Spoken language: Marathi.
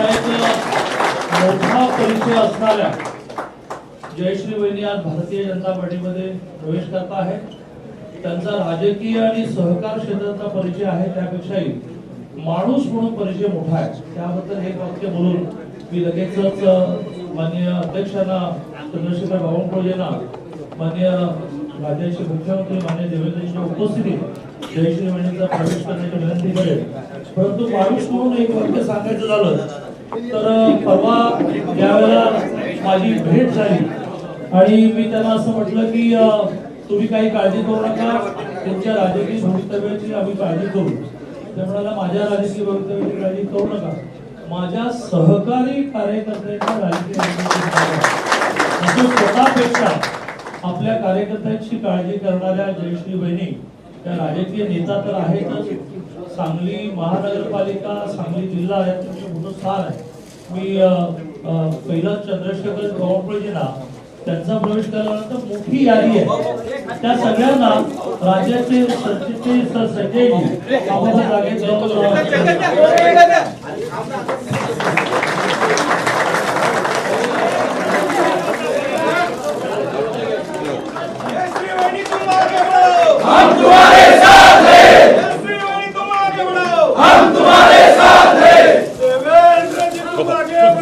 असा मोठा परिचय असणाऱ्या जयश्री वहिनी आज भारतीय जनता पार्टीमध्ये प्रवेश करत आहेत. त्यांचा राजकीय आणि सहकार क्षेत्राचा परिचय आहे. त्यापेक्षाही माणूस म्हणून परिचय मोठा आहे. त्याबद्दल एक वाक्य बोलून मी लगेचच माननीय अध्यक्षांना चंद्रशेखर बावनकुळेंना माननीय राज्याचे मुख्यमंत्री माननीय देवेंद्रजींच्या उपस्थितीत जयश्री वहिनीचा प्रवेश करण्याची विनंती करेल परंतु माणूस म्हणून एक वाक्य सांगायचं झालं तर परवा ज्यावेळेला माझी भेट झाली. आणि मी त्यांना असं म्हटलं की तुम्ही काही काळजी करू नका. त्यांच्या राजकीय भवितव्याची आम्ही काळजी करू. त्या म्हणाला माझ्या राजकीय भवितव्याची काळजी करू नका. माझ्या सहकारी कार्यकर्त्यांच्या राजकीय स्वतःपेक्षा आपल्या कार्यकर्त्यांची काळजी करणाऱ्या जयश्री बहिणी त्या राजकीय नेता तर आहेतच सांगली महानगरपालिका सांगली जिल्हा आहे त्यांचं मोठं स्थान आहे मी पहिला चंद्रशेखर बावनकुळेजींना त्यांचा प्रवेश केल्यानंतर मोठी यादी आहे त्या सगळ्यांना राज्याचे सरचिटणीस संजयजी आम्हाला जागेत